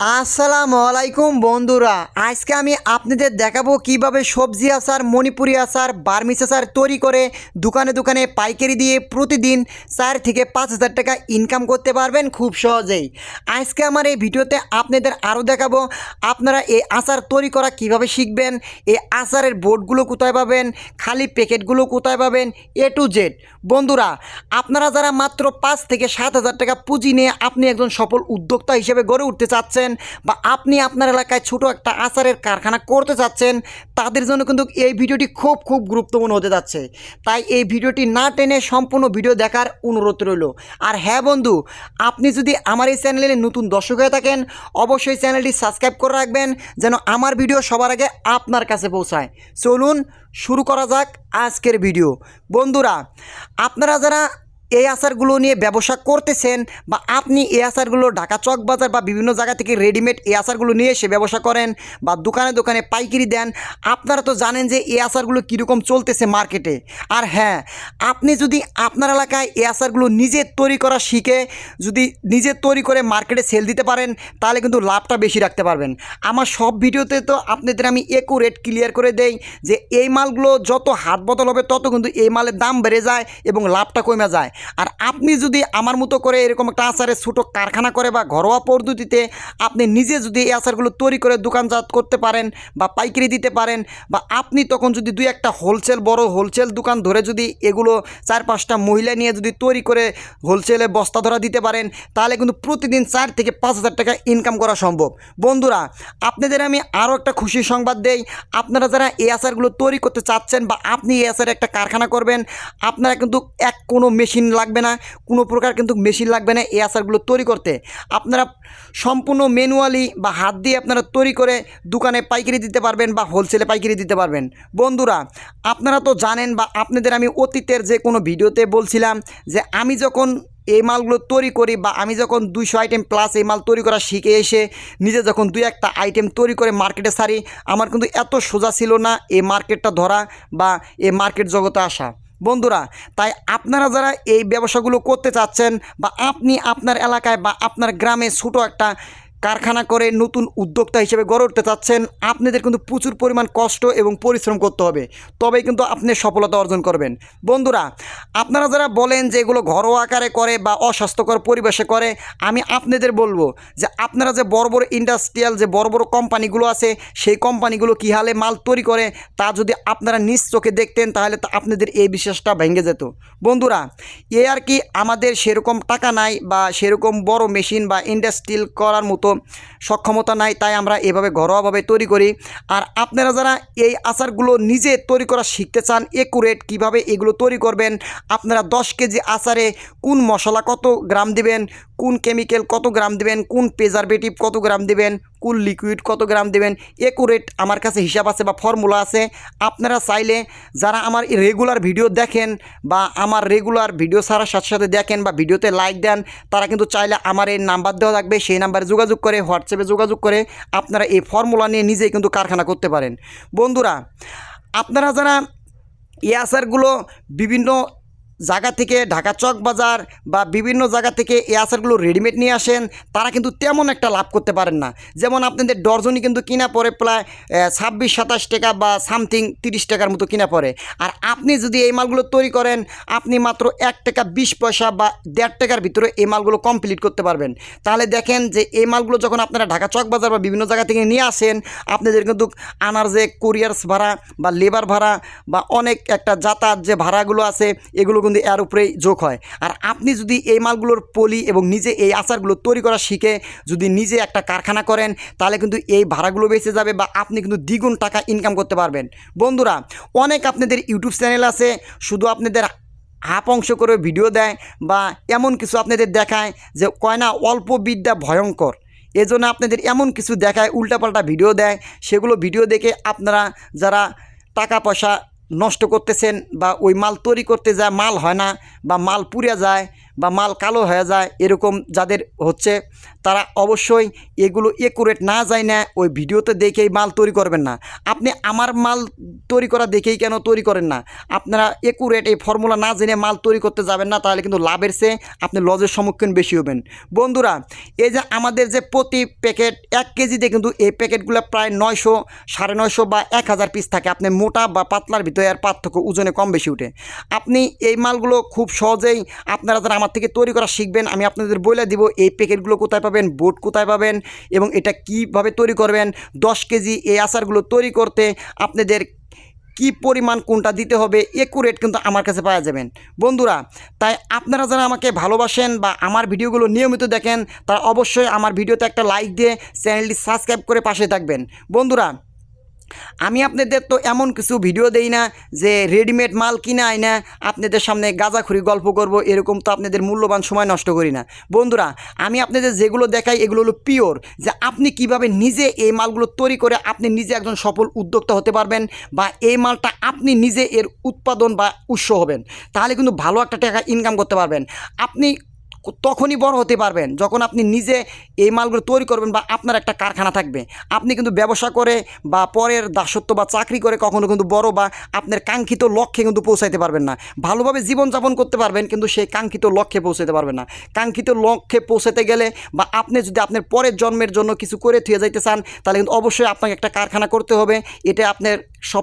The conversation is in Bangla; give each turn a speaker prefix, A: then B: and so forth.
A: আসসালামু আলাইকুম, বন্ধুরা। আজকে আমি আপনাদের দেখাবো কীভাবে সবজি আচার, মণিপুরি আচার বার্মিস আচার তৈরি করে দোকানে দোকানে পাইকারি দিয়ে প্রতিদিন চার থেকে পাঁচ হাজার টাকা ইনকাম করতে পারবেন খুব সহজেই। আজকে আমার এই ভিডিওতে আপনাদের আরও দেখাবো আপনারা এই আচার তৈরি করা কীভাবে শিখবেন, এই আচারের বোর্ডগুলো কোথায় পাবেন, খালি প্যাকেটগুলো কোথায় পাবেন, এ টু জেড বন্ধুরা, আপনারা যারা মাত্র পাঁচ থেকে সাত হাজার টাকা পুঁজি নিয়ে আপনি একজন সফল উদ্যোক্তা হিসেবে গড়ে উঠতে চাচ্ছেন বা আপনি আপনার এলাকায় ছোট একটা আচারের কারখানা করতে চাচ্ছেন তাদের জন্য কিন্তু এই ভিডিওটি খুব খুব গুরুত্বপূর্ণ হতে যাচ্ছে। তাই এই ভিডিওটি না টেনে সম্পূর্ণ ভিডিও দেখার অনুরোধ রইল। আর হ্যাঁ বন্ধু, আপনি যদি আমার এই চ্যানেলে নতুন দর্শক হয়ে থাকেন, অবশ্যই চ্যানেলটি সাবস্ক্রাইব করে রাখবেন যেন আমার ভিডিও সবার আগে আপনার কাছে পৌঁছায়। চলুন শুরু করা যাক আজকের ভিডিও। বন্ধুরা, আপনারা যারা এই আচারগুলো নিয়ে ব্যবসা করতেছেন বা আপনি এই আচারগুলো ঢাকা চক বাজার বা বিভিন্ন জায়গা থেকে রেডিমেড এই আচারগুলো নিয়ে এসে ব্যবসা করেন বা দোকানে দোকানে পাইকারি দেন, আপনারা তো জানেন যে এই আচারগুলো কীরকম চলতেছে মার্কেটে আর হ্যাঁ আপনি যদি আপনার এলাকায় এই আচারগুলো নিজে তৈরি করা শিখে, যদি নিজে তৈরি করে মার্কেটে সেল দিতে পারেন, তাহলে কিন্তু লাভটা বেশি রাখতে পারবেন। আমার সব ভিডিওতে তো আপনাদের আমি একু রেট ক্লিয়ার করে দেই যে এই মালগুলো যত হাত বদল হবে, তত কিন্তু এই মালের দাম বেড়ে যায় এবং লাভটা কমে যায়। আর আপনি যদি আমার মতো করে এরকম একটা আচারের ছোটো কারখানা করে বা ঘরোয়া পদ্ধতিতে আপনি নিজে যদি এই আচারগুলো তৈরি করে দোকানজাত করতে পারেন বা পাইকারি দিতে পারেন বা আপনি তখন যদি দুই একটা হোলসেল, বড় হোলসেল দোকান ধরে যদি এগুলো চার পাঁচটা মহিলা নিয়ে যদি তৈরি করে হোলসেলে বস্তা ধরা দিতে পারেন, তাহলে কিন্তু প্রতিদিন চার থেকে পাঁচ হাজার টাকা ইনকাম করা সম্ভব। বন্ধুরা, আপনাদের আমি আরও একটা খুশি সংবাদ দেই। আপনারা যারা এই আচারগুলো তৈরি করতে চাচ্ছেন বা আপনি এই আচারের একটা কারখানা করবেন, আপনারা কিন্তু এক কোনো মেশিন লাগবে না, কোনো প্রকার কিন্তু মেশিন লাগবে না এই আচারগুলো তৈরি করতে। আপনারা সম্পূর্ণ ম্যানুয়ালি বা হাত দিয়ে আপনারা তৈরি করে দোকানে পাইকারি দিতে পারবেন বা হোলসেলে পাইকারি দিতে পারবেন। বন্ধুরা, আপনারা তো জানেন বা আপনাদের আমি অতীতের যে কোনো ভিডিওতে বলছিলাম যে আমি যখন এই মালগুলো তৈরি করি বা আমি যখন দুইশো আইটেম প্লাস এই মাল তৈরি করা শিখে এসে নিজে যখন দুই একটা আইটেম তৈরি করে মার্কেটে সারি, আমার কিন্তু এত সোজা ছিল না এই মার্কেটটা ধরা বা এই মার্কেট জগতে আসা। বন্ধুরা, তাই আপনারা যারা এই ব্যবসাগুলো করতে চাচ্ছেন বা আপনি আপনার এলাকায় বা আপনার গ্রামে ছোটো একটা কারখানা করে নতুন উদ্যোক্তা হিসেবে গড়ে উঠতে চাচ্ছেন, আপনাদের কিন্তু প্রচুর পরিমাণ কষ্ট এবং পরিশ্রম করতে হবে। তবেই কিন্তু আপনি সফলতা অর্জন করবেন। বন্ধুরা, আপনারা যারা বলেন যে এগুলো ঘরোয়া আকারে করে বা অস্বাস্থ্যকর পরিবেশে করে, আমি আপনাদের বলব যে আপনারা যে বড় বড় ইন্ডাস্ট্রিয়াল যে বড় বড় কোম্পানিগুলো আছে, সেই কোম্পানিগুলো কী হালে মাল তৈরি করে, তা যদি আপনারা নিজ চোখে দেখতেন, তাহলে তো আপনাদের এই বিশ্বাসটা ভেঙে যেত। বন্ধুরা, এ আর কি আমাদের সেরকম টাকা নাই বা সেরকম বড় মেশিন বা ইন্ডাস্ট্রিয়াল করার মতো সক্ষমতা নাই, তাই আমরা এভাবে ঘরোয়াভাবে তৈরি করি। আর আপনারা যারা এই আচারগুলো নিজে তৈরি করা শিখতে চান একুরেট কীভাবে এগুলো তৈরি করবেন, আপনারা দশ কেজি আচারে কোন মশলা কত গ্রাম দিবেন কোন কেমিক্যাল কত গ্রাম দেবেন, কোন প্রেজারভেটিভ কত গ্রাম দেবেন, কোন লিকুইড কত গ্রাম দেবেন একুরেট আমার কাছে হিসাব আছে বা ফর্মুলা আছে। আপনারা চাইলে যারা আমার রেগুলার ভিডিও দেখেন বা আমার রেগুলার ভিডিও ছাড়ার সাথে সাথে দেখেন বা ভিডিওতে লাইক দেন, তারা কিন্তু চাইলে আমার এই নাম্বার দেওয়া থাকবে, সেই নাম্বারে যোগাযোগ করে হোয়াটসঅ্যাপে যোগাযোগ করে আপনারা এই ফর্মুলা নিয়ে নিজেই কিন্তু কারখানা করতে পারেন। বন্ধুরা, আপনারা যারা এই আচারগুলো বিভিন্ন জায়গা থেকে ঢাকা চক বাজার বা বিভিন্ন জায়গা থেকে এই আচারগুলো রেডিমেড নিয়ে আসেন, তারা কিন্তু তেমন একটা লাভ করতে পারেন না। যেমন আপনাদের ডর্জনই কিন্তু কিনা পড়ে প্রায় ছাব্বিশ, সাতাশ টাকা বা সামথিং তিরিশ টাকার মতো কিনা পড়ে। আর আপনি যদি এই মালগুলো তৈরি করেন, আপনি মাত্র এক টাকা বিশ পয়সা বা দেড় টাকার ভিতরে এই মালগুলো কমপ্লিট করতে পারবেন। তাহলে দেখেন যে এই মালগুলো যখন আপনারা ঢাকা চক বাজার বা বিভিন্ন জায়গা থেকে নিয়ে আসেন, আপনাদের কিন্তু আনার যে কুরিয়ার্স ভাড়া বা লেবার ভাড়া বা অনেক একটা যাতায়াত যে ভাড়াগুলো আছে, এগুলো কিন্তু এর উপরেই যোগ হয়। আর আপনি যদি এই মালগুলোর পলি এবং নিজে এই আচারগুলো তৈরি করা শিখে যদি নিজে একটা কারখানা করেন, তাহলে কিন্তু এই ভাড়াগুলো বেঁচে যাবে বা আপনি কিন্তু দ্বিগুণ টাকা ইনকাম করতে পারবেন। বন্ধুরা, অনেক আপনাদের ইউটিউব চ্যানেল আছে, শুধু আপনাদের হাফ অংশ করে ভিডিও দেয় বা এমন কিছু আপনাদের দেখায় যে কয় না, অল্প বিদ্যা ভয়ঙ্কর। এজন্য আপনাদের এমন কিছু দেখায়, উল্টাপাল্টা ভিডিও দেয়। সেগুলো ভিডিও দেখে আপনারা যারা টাকা পয়সা নষ্ট করতেছেন বা ওই মাল তৈরি করতে যায় মাল হয় না বা মাল পুড়ে যায় বা মাল কালো হয়ে যায়, এরকম যাদের হচ্ছে, তারা অবশ্যই এগুলো একুরেট না যায় না, ওই ভিডিওতে দেখেই মাল তৈরি করবেন না। আপনি আমার মাল তৈরি করা দেখেই কেন তৈরি করেন না? আপনারা একুরেট এই ফর্মুলা না জেনে মাল তৈরি করতে যাবেন না, তাহলে কিন্তু লাভের চেয়ে আপনি লজের সম্মুখীন বেশি হবেন। বন্ধুরা, এই যে আমাদের যে প্রতি প্যাকেট এক কেজিতে কিন্তু এই প্যাকেটগুলো প্রায় নয়শো, সাড়ে নয়শো বা এক হাজার পিস থাকে। আপনি মোটা বা পাতলার ভিতরে আর পার্থক্য ওজনে কম বেশি উঠে আপনি এই মালগুলো খুব সহজেই আপনারা যারা আমার থেকে তৈরি করা শিখবেন, আমি আপনাদের বলে দিব এই প্যাকেটগুলো কোথায় পাবেন, বোর্ড কোথায় পাবেন এবং এটা কীভাবে তৈরি করবেন, দশ কেজি এই আচারগুলো তৈরি করতে আপনাদের কি পরিমাণ কোনটা দিতে হবে একুরেট কিন্তু আমার কাছে পাওয়া যাবেন। বন্ধুরা, তাই আপনারা যারা আমাকে ভালোবাসেন বা আমার ভিডিওগুলো নিয়মিত দেখেন, তারা অবশ্যই আমার ভিডিওতে একটা লাইক দিয়ে চ্যানেলটি সাবস্ক্রাইব করে পাশে থাকবেন। বন্ধুরা আমি আপনাদের তো এমন কিছু ভিডিও দেই না যে রেডিমেড মাল কিনে আয় না, আপনাদের সামনে গাঁজাখুরি গল্প করব, এরকম তো আপনাদের মূল্যবান সময় নষ্ট করি না। বন্ধুরা, আমি আপনাদের যেগুলো দেখাই, এগুলো হলো পিওর যে আপনি কীভাবে নিজে এই মালগুলো তৈরি করে আপনি নিজে একজন সফল উদ্যোক্তা হতে পারবেন বা এই মালটা আপনি নিজে এর উৎপাদন বা উৎস হবেন। তাহলে কিন্তু ভালো একটা টাকা ইনকাম করতে পারবেন। আপনি তখনই বড় হতে পারবেন যখন আপনি নিজে এই মালগুলো তৈরি করবেন বা আপনার একটা কারখানা থাকবে। আপনি কিন্তু ব্যবসা করে বা পরের দাসত্ব বা চাকরি করে কখনো কিন্তু বড় বা আপনার কাঙ্ক্ষিত লক্ষ্যে কিন্তু পৌঁছাইতে পারবেন না। ভালোভাবে জীবনযাপন করতে পারবেন কিন্তু সেই কাঙ্ক্ষিত লক্ষ্যে পৌঁছাতে পারবেন না। কাঙ্ক্ষিত লক্ষ্যে পৌঁছাতে গেলে বা আপনি যদি আপনার পরের জন্মের জন্য কিছু করে থুয়ে যাইতে চান, তাহলে কিন্তু অবশ্যই আপনাকে একটা কারখানা করতে হবে। এটা আপনার সব